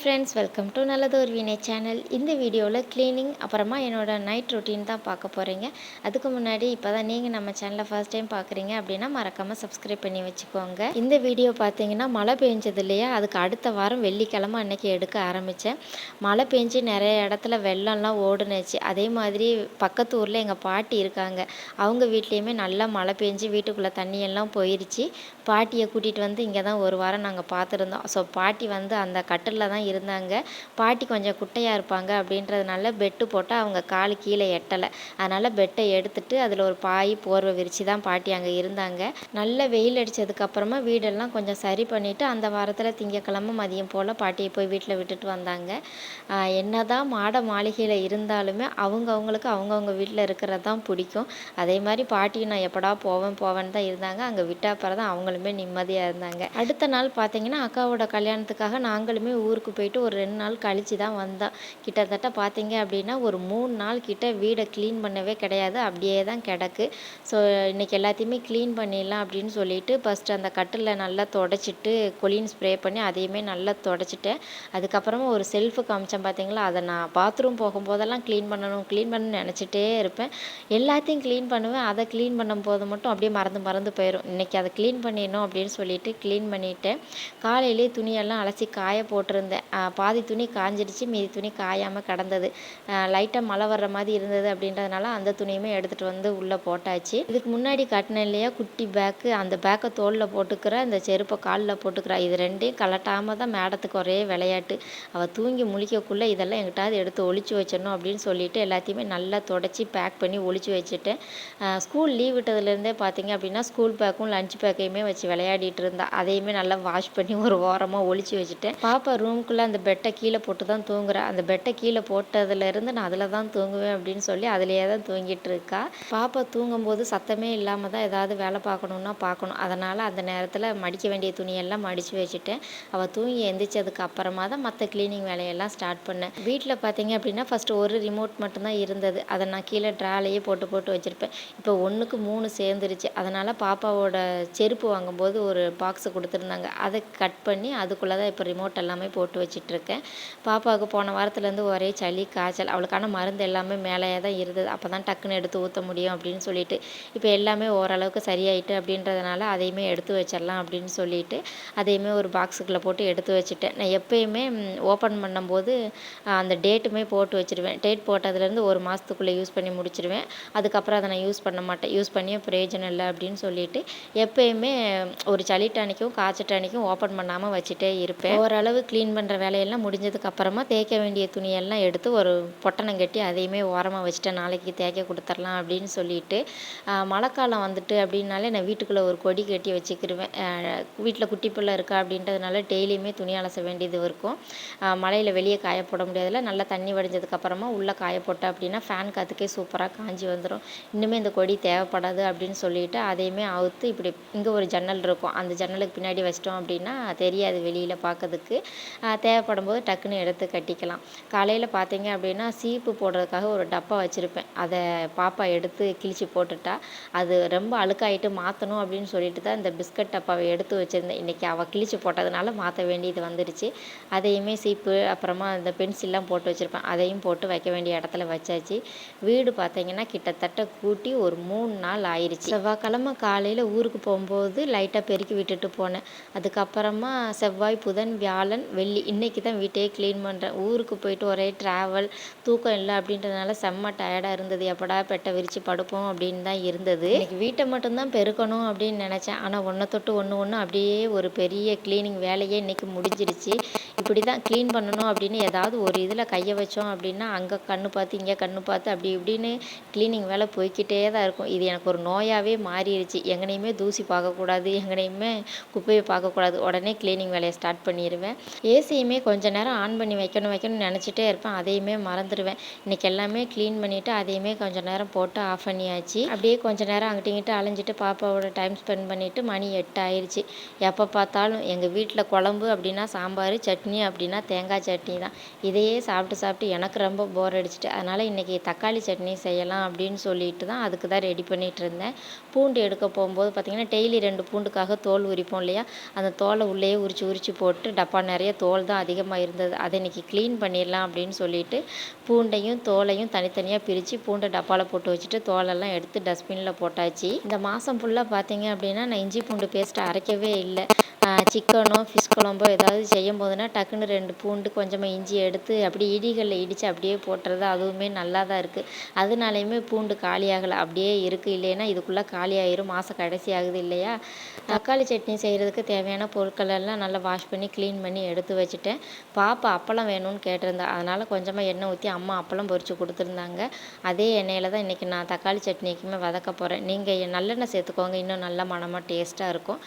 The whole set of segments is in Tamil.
ஃப்ரெண்ட்ஸ் வெல்கம் டு ஒரு வினை சேனல் இந்த வீடியோவில் க்ளீனிங் அப்புறமா என்னோட நைட் ரொட்டீன் தான் பார்க்க போகிறீங்க அதுக்கு முன்னாடி இப்போ தான் நீங்கள் நம்ம சேனலை ஃபர்ஸ்ட் டைம் பார்க்குறீங்க அப்படின்னா மறக்காமல் சப்ஸ்கிரைப் பண்ணி வச்சுக்கோங்க. இந்த வீடியோ பார்த்தீங்கன்னா மழை பெஞ்சது இல்லையா? அதுக்கு அடுத்த வாரம் வெள்ளிக்கிழமை அன்னைக்கு எடுக்க ஆரம்பித்தேன் மழை பெஞ்சு நிறைய இடத்துல வெள்ளம்லாம் ஓடுனுச்சு. அதே மாதிரி பக்கத்து ஊரில் எங்கள் பாட்டி இருக்காங்க. அவங்க வீட்லேயுமே நல்லா மழை பெஞ்சு வீட்டுக்குள்ளே தண்ணியெல்லாம் போயிடுச்சு பாட்டியை கூட்டிகிட்டு வந்து இங்கே தான் ஒரு வாரம் நாங்கள் பார்த்துருந்தோம். ஸோ பாட்டி வந்து அந்த கட்டிலில் தான் இருந்தாங்க. பாட்டி கொஞ்சம் குட்டையாக இருப்பாங்க அப்படின்றதுனால பெட்டு போட்டால் அவங்க கால் கீழே எட்டலை. அதனால் பெட்டை எடுத்துட்டு அதில் ஒரு பாய் போர்வை விரித்து தான் பாட்டி அங்கே இருந்தாங்க. நல்ல வெயில் அடித்ததுக்கப்புறமா வீடெல்லாம் கொஞ்சம் சரி பண்ணிவிட்டு அந்த வாரத்தில் திங்கக்கிழமை மதியம் போல் பாட்டியை போய் வீட்டில் விட்டுட்டு வந்தாங்க. என்ன தான் மாட மாளிகையில் இருந்தாலுமே அவங்கவுங்களுக்கு அவங்கவுங்க வீட்டில் இருக்கிறது தான் பிடிக்கும். அதே மாதிரி பாட்டியும் நான் எப்படா போவேன் போவேன்னு தான் இருந்தாங்க. அங்கே விட்டாப்பறம் தான் அவங்களுமே நிம்மதியாக இருந்தாங்க. அடுத்த நாள் பார்த்தீங்கன்னா அக்காவோட கல்யாணத்துக்காக நாங்களுமே ஊருக்கு போயிட்டு ஒரு ரெண்டு நாள் கழித்து தான் வந்தோம் கிட்டத்தட்ட பார்த்தீங்க அப்படின்னா ஒரு மூணு நாள் கிட்ட வீடை க்ளீன் பண்ணவே கிடையாது. அப்படியே தான் கிடக்கு. ஸோ இன்றைக்கி எல்லாத்தையுமே க்ளீன் பண்ணிடலாம் அப்படின்னு சொல்லிட்டு ஃபஸ்ட்டு அந்த கட்டில் நல்லா தொடச்சிட்டு கொலின் ஸ்ப்ரே பண்ணி அதையுமே நல்லா தொடச்சிட்டேன். அதுக்கப்புறமா ஒரு செல்ஃபு காமிச்சேன் பார்த்தீங்களா அதை நான் பாத்ரூம் போகும்போதெல்லாம் க்ளீன் பண்ணணும் க்ளீன் பண்ணணும்னு நினச்சிட்டே இருப்பேன். எல்லாத்தையும் க்ளீன் பண்ணுவேன். அதை க்ளீன் பண்ணும்போது மட்டும் அப்படியே மறந்து மறந்து போயிடும் இன்றைக்கி அதை க்ளீன் பண்ணிடணும் அப்படின்னு சொல்லிட்டு க்ளீன் பண்ணிவிட்டேன் காலையிலேயே துணியெல்லாம் அலசி காய போட்டிருந்தேன். பாதி துணி காஞ்சிடுச்சு மீதி துணி காயாமல் கடந்தது. லைட்டாக மழை வர்ற மாதிரி இருந்தது அப்படின்றதுனால அந்த துணியுமே எடுத்துகிட்டு வந்து உள்ளே போட்டாச்சு. இதுக்கு முன்னாடி கட்டினேன் இல்லையா குட்டி பேக்கு அந்த பேக்கை தோளில் போட்டுக்கிற இந்த செருப்பை காலில் போட்டுக்கிறா இது ரெண்டையும் கலட்டாமல் தான் மேடத்துக்கு ஒரே விளையாட்டு. அவள் தூங்கி முழிக்கக்குள்ளே இதெல்லாம் எங்கிட்டாவது எடுத்து ஒழிச்சு வச்சிடணும் அப்படின்னு சொல்லிட்டு எல்லாத்தையுமே நல்லா தொடச்சி பேக் பண்ணி ஒழிச்சு வச்சுட்டேன். ஸ்கூல் லீவ் விட்டதுலேருந்தே பார்த்தீங்க அப்படின்னா ஸ்கூல் பேக்கும் லஞ்ச் பேக்கையுமே வச்சு விளையாடிட்டு இருந்தா. அதையுமே நல்லா வாஷ் பண்ணி ஒரு ஓரமாக ஒழிச்சு வச்சுட்டேன். பாப்பா ரூம் அதுக்குள்ளே அந்த பெட்டை கீழே போட்டு தான் தூங்குறா. அந்த பெட்டை கீழே போட்டதுலேருந்து நான் அதில் தான் தூங்குவேன் அப்படின்னு சொல்லி அதிலேயே தான் தூங்கிட்டு இருக்கா. பாப்பா தூங்கும்போது சத்தமே இல்லாமல் தான் ஏதாவது வேலை பார்க்கணுன்னா பார்க்கணும். அதனால் அந்த நேரத்தில் மடிக்க வேண்டிய துணியெல்லாம் மடித்து வச்சுட்டேன். அவள் தூங்கி எந்திரிச்சதுக்கு அப்புறமா தான் மற்ற க்ளீனிங் வேலையெல்லாம் ஸ்டார்ட் பண்ணேன். வீட்டில் பார்த்தீங்க அப்படின்னா ஃபஸ்ட்டு ஒரு ரிமோட் மட்டும்தான் இருந்தது. அதை நான் கீழே ட்ராலையே போட்டு போட்டு வச்சுருப்பேன். இப்போ ஒன்றுக்கு மூணு சேர்ந்துருச்சு. அதனால் பாப்பாவோட செருப்பு வாங்கும்போது ஒரு பாக்ஸு கொடுத்துருந்தாங்க. அதை கட் பண்ணி அதுக்குள்ளே தான் இப்போ ரிமோட் எல்லாமே போட்டு வச்சிட்ருக்கேன். பாப்பாவுக்கு போன வாரத்துலேருந்து ஒரே சளி காய்ச்சல். அவளுக்கான மருந்து எல்லாமே மேலேயே தான் இருந்தது. அப்போ தான் டக்குன்னு எடுத்து ஊற்ற முடியும் அப்படின்னு சொல்லிட்டு. இப்போ எல்லாமே ஓரளவுக்கு சரியாயிட்டு அப்படின்றதுனால அதையுமே எடுத்து வச்சிடலாம் அப்படின்னு சொல்லிட்டு அதையுமே ஒரு பாக்ஸுக்குள்ளே போட்டு எடுத்து வச்சுட்டேன். நான் எப்பயுமே ஓப்பன் பண்ணும்போது அந்த டேட்டுமே போட்டு வச்சுருவேன். டேட் போட்டதுலேருந்து ஒரு மாதத்துக்குள்ளே யூஸ் பண்ணி முடிச்சிடுவேன் அதுக்கப்புறம் அதை நான் யூஸ் பண்ண மாட்டேன். யூஸ் பண்ணியே பிரயோஜனம் இல்லை அப்படின்னு சொல்லிட்டு எப்பயுமே ஒரு சளி டானிக்கும் காய்ச்சல் டானிக்கும் ஓப்பன் பண்ணாமல் வச்சுட்டே இருப்பேன். ஓரளவு க்ளீன் பண்ணுற வேலையெல்லாம் முடிஞ்சதுக்கு அப்புறமா தேய்க்க வேண்டிய துணியெல்லாம் எடுத்து ஒரு பொட்டணம் கட்டி அதையுமே ஓரமாக வச்சுட்டேன் நாளைக்கு தேய்க்க கொடுத்துர்லாம் அப்படின்னு சொல்லிட்டு மழைக்காலம் வந்துட்டு அப்படின்னாலே நான் வீட்டுக்குள்ளே ஒரு கொடி கட்டி வச்சுக்கிருவேன். வீட்டில் குட்டி பிள்ளை இருக்கா அப்படின்றதுனால டெய்லியுமே துணி அலச வேண்டியது இருக்கும். மழையில் வெளியே காய போட முடியாதுல. நல்லா தண்ணி வடிஞ்சதுக்கப்புறமா உள்ளே காய போட்டேன் அப்படின்னா ஃபேன் காற்றுக்கே சூப்பராக காஞ்சி வந்துடும் இன்னுமே இந்த கொடி தேவைப்படாது அப்படின்னு சொல்லிட்டு அதையுமே அவுத்து இப்படி இங்கே ஒரு ஜன்னல் இருக்கும். அந்த ஜன்னலுக்கு பின்னாடி வச்சிட்டோம் அப்படின்னா தெரியாது வெளியில் பார்க்கறதுக்கு தேவைப்படும் போது டக்குன்னு எடுத்து கட்டிக்கலாம். காலையில் பார்த்தீங்க அப்படின்னா சீப்பு போடுறதுக்காக ஒரு டப்பா வச்சுருப்பேன். அதை பாப்பா எடுத்து கிழிச்சு போட்டுட்டா. அது ரொம்ப அழுக்காயிட்டு மாற்றணும் அப்படின்னு சொல்லிட்டு தான் இந்த பிஸ்கட் டப்பாவை எடுத்து வச்சுருந்தேன். இன்றைக்கி அவள் கிழிச்சு போட்டதுனால மாற்ற வேண்டியது வந்துடுச்சு அதையுமே சீப்பு அப்புறமா இந்த பென்சில்லாம் போட்டு வச்சுருப்பேன். அதையும் போட்டு வைக்க வேண்டிய இடத்துல வச்சாச்சு. வீடு பார்த்தீங்கன்னா கிட்டத்தட்ட கூட்டி ஒரு மூணு நாள் ஆயிடுச்சு செவ்வாய்க்கிழமை காலையில் ஊருக்கு போகும்போது லைட்டாக பெருக்கி விட்டுட்டு போனேன். அதுக்கப்புறமா செவ்வாய் புதன் வியாழன் வெள்ளி இன்றைக்கி தான் வீட்டையே க்ளீன் பண்ணுறேன் ஊருக்கு போயிட்டு ஒரே ட்ராவல் தூக்கம் இல்லை அப்படின்றதுனால செம்ம டயர்டாக இருந்தது. எப்படா பெட்டை விரித்து படுப்போம் அப்படின்னு தான் இருந்தது. இன்றைக்கி வீட்டை மட்டும்தான் பெருக்கணும் அப்படின்னு நினச்சேன். ஆனால் ஒன்றை தொட்டு ஒன்று ஒன்று அப்படியே ஒரு பெரிய க்ளீனிங் வேலையே இன்றைக்கி முடிஞ்சிருச்சு. இப்படி தான் க்ளீன் பண்ணணும் அப்படின்னு ஏதாவது ஒரு இதில் கையை வச்சோம் அப்படின்னா அங்கே கண்ணு பார்த்து இங்கே கண்ணு பார்த்து அப்படி இப்படின்னு க்ளீனிங் வேலை போய்க்கிட்டே தான் இருக்கும். இது எனக்கு ஒரு நோயாகவே மாறிடுச்சு எங்கனையுமே தூசி பார்க்கக்கூடாது எங்கனையுமே குப்பையை பார்க்கக்கூடாது. உடனே க்ளீனிங் வேலையை ஸ்டார்ட் பண்ணிடுவேன் ஏசி ஏசியுமே கொஞ்ச நேரம் ஆன் பண்ணி வைக்கணும் வைக்கணும்னு நினச்சிட்டே இருப்பேன். அதையுமே மறந்துடுவேன். இன்றைக்கி எல்லாமே க்ளீன் பண்ணிவிட்டு அதையுமே கொஞ்ச நேரம் போட்டு ஆஃப் பண்ணியாச்சு. அப்படியே கொஞ்சம் நேரம் அங்கிட்டிங்கிட்ட அலைஞ்சிட்டு பாப்பாவோட டைம் ஸ்பெண்ட் பண்ணிவிட்டு மணி எட்டு ஆயிடுச்சு எப்போ பார்த்தாலும் எங்கள் வீட்டில் குழம்பு அப்படின்னா சாம்பார் சட்னி அப்படின்னா தேங்காய் சட்னி தான். இதையே சாப்பிட்டு சாப்பிட்டு எனக்கு ரொம்ப போர் அடிச்சிட்டு அதனால் இன்றைக்கி தக்காளி சட்னி செய்யலாம் அப்படின்னு சொல்லிட்டு தான் அதுக்கு தான் ரெடி பண்ணிகிட்டு இருந்தேன். பூண்டு எடுக்க போகும்போது பார்த்திங்கன்னா டெய்லி ரெண்டு பூண்டுக்காக தோல் உரிப்போம் இல்லையா? அந்த தோலை உள்ளேயே உரித்து உரித்து போட்டு டப்பா நிறைய தோல் தான் அதிகமாக இருந்தது. அதை இன்றைக்கி க்ளீன் பண்ணிடலாம் அப்படின்னு சொல்லிட்டு பூண்டையும் தோலையும் தனித்தனியாக பிரித்து பூண்டை டப்பாவில் போட்டு வச்சுட்டு தோலெல்லாம் எடுத்து டஸ்ட்பினில் போட்டாச்சு. இந்த மாதம் ஃபுல்லாக பார்த்தீங்க அப்படின்னா நான் இஞ்சி பூண்டு பேஸ்ட்டை அரைக்கவே இல்லை. சிக்கனோ ஃபிஷ் குழம்போ ஏதாவது செய்யும் போதுனா டக்குன்னு ரெண்டு பூண்டு கொஞ்சமாக இஞ்சி எடுத்து அப்படியே இடிகளில் இடித்து அப்படியே போட்டுறது அதுவுமே நல்லா தான் இருக்குது அதனாலையுமே பூண்டு காலியாகலை அப்படியே இருக்குது இல்லைன்னா இதுக்குள்ளே காலியாயிரும் மாதம் கடைசி ஆகுது இல்லையா? தக்காளி சட்னி செய்கிறதுக்கு தேவையான பொருட்கள் எல்லாம் நல்லா வாஷ் பண்ணி க்ளீன் பண்ணி எடுத்து வச்சுட்டேன். பாப்பா அப்பளம் வேணும்னு கேட்டிருந்தா அதனால் கொஞ்சமாக எண்ணெய் ஊற்றி அம்மா அப்பளம் பொரித்து கொடுத்துருந்தாங்க. அதே எண்ணெயில் தான் இன்றைக்கி நான் தக்காளி சட்னிக்குமே வதக்க போகிறேன் நீங்கள் நல்லெண்ணெய் சேர்த்துக்கோங்க. இன்னும் நல்ல மனமாக டேஸ்ட்டாக இருக்கும்.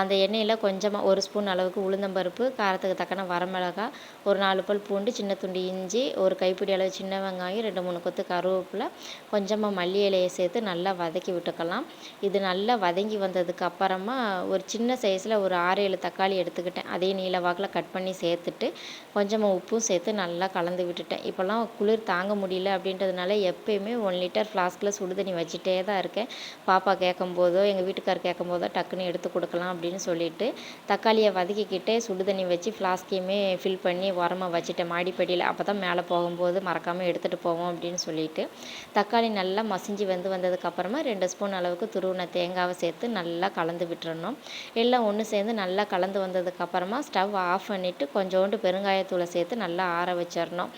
அந்த எண்ணெயில் கொஞ்சமாக ஒரு ஸ்பூன் அளவுக்கு உளுந்தம்பருப்பு காரத்துக்கு தக்கன வரமிளகாய் ஒரு நாலு பல் பூண்டு சின்ன துண்டு இஞ்சி ஒரு கைப்பிடி அளவு சின்ன வெங்காயம் ரெண்டு மூணு கொத்து கருவேப்பிலை கொஞ்சமாக மல்லி இலையை சேர்த்து நல்லா வதக்கி விட்டுக்கலாம். இது நல்லா வதங்கி வந்ததுக்கு அப்புறமா ஒரு சின்ன சைஸில் ஒரு ஆறு ஏழு தக்காளி எடுத்துக்கிட்டேன். அதே நீல வாக்கில் கட் பண்ணி சேர்த்துட்டு கொஞ்சமாக உப்பும் சேர்த்து நல்லா கலந்து விட்டுட்டேன். இப்போல்லாம் குளிர் தாங்க முடியல அப்படின்றதுனால எப்பயுமே ஒன் லிட்டர் ஃப்ளாஸ்கில் சுடு தண்ணி வச்சுட்டே தான் இருக்கேன். பாப்பா கேட்கும் போதோ எங்கள் வீட்டுக்கார் கேட்கும் போதோ டக்குன்னு எடுத்து கொடுக்கலாம் அப்படின்னு சொல்லிட்டு தக்காளியை வதக்கிக்கிட்டே சுடு தண்ணி வச்சு ஃப்ளாஸ்கையுமே ஃபில் பண்ணி உரமாக வச்சுட்டேன். மாடிப்படியில். அப்போ தான் மேலே போகும்போது மறக்காமல் எடுத்துகிட்டு போவோம் அப்படின்னு சொல்லிட்டு தக்காளி நல்லா மசிஞ்சு வந்து வந்ததுக்கப்புறமா ரெண்டு ஸ்பூன் அளவுக்கு துருவின தேங்காவை சேர்த்து நல்லா கலந்து விட்டுறணும். எல்லாம் ஒன்று சேர்ந்து நல்லா கலந்து வந்ததுக்கப்புறமா ஸ்டவ் ஆஃப் பண்ணிவிட்டு கொஞ்சோண்டு பெருங்காயத்தூளை சேர்த்து நல்லா ஆற வச்சிடணும்.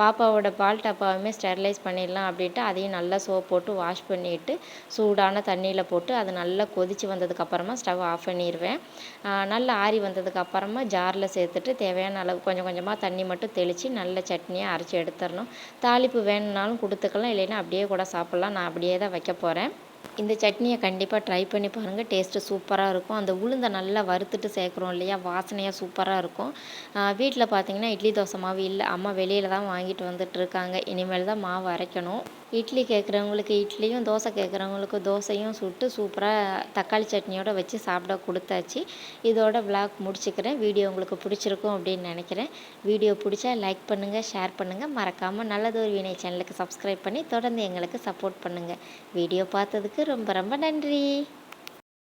பாப்பாவோட பால் டப்பாவுமே ஸ்டெர்லைஸ் பண்ணிடலாம் அப்படின்ட்டு அதையும் நல்லா சோப் போட்டு வாஷ் பண்ணிவிட்டு சூடான தண்ணியில் போட்டு அது நல்லா கொதித்து வந்ததுக்கப்புறமா ஸ்டவ் ஆஃப் பண்ணிடுவேன் நல்லா ஆறி வந்ததுக்கப்புறமா ஜாரில் சேர்த்துட்டு தேவையான அளவு கொஞ்சம் கொஞ்சமாக தண்ணி மட்டும் தெளித்து நல்ல சட்னியாக அரைச்சி எடுத்துடணும். தாளிப்பு வேணும்னாலும் கொடுத்துக்கலாம் இல்லைன்னா அப்படியே கூட சாப்பிட்லாம். நான் அப்படியே தான் வைக்க போகிறேன் இந்த சட்னியை கண்டிப்பாக ட்ரை பண்ணி பாருங்கள் டேஸ்ட்டு சூப்பராக இருக்கும். அந்த உளுந்தை நல்லா வறுத்துட்டு சேர்க்குறோம் இல்லையா? வாசனையாக சூப்பராக இருக்கும். வீட்டில் பார்த்தீங்கன்னா இட்லி தோசை மாவு இல்லை. அம்மா வெளியில் தான் வாங்கிட்டு வந்துட்டு இருக்காங்க. இனிமேல் தான் மாவு அரைக்கணும். இட்லி கேட்குறவங்களுக்கு இட்லியும் தோசை கேட்குறவங்களுக்கு தோசையும் சுட்டு சூப்பராக தக்காளி சட்னியோட வச்சு சாப்பிட கொடுத்தாச்சு. இதோட விளாக் முடிச்சுக்கிறேன். வீடியோ உங்களுக்கு பிடிச்சிருக்கும் அப்படின்னு நினைக்கிறேன். வீடியோ பிடிச்சா லைக் பண்ணுங்கள் ஷேர் பண்ணுங்கள் மறக்காமல் நல்லதொரு வினை சேனலுக்கு சப்ஸ்கிரைப் பண்ணி தொடர்ந்து எங்களுக்கு சப்போர்ட் பண்ணுங்கள் வீடியோ பார்த்ததுக்கு ரொம்ப ரொம்ப நன்றி.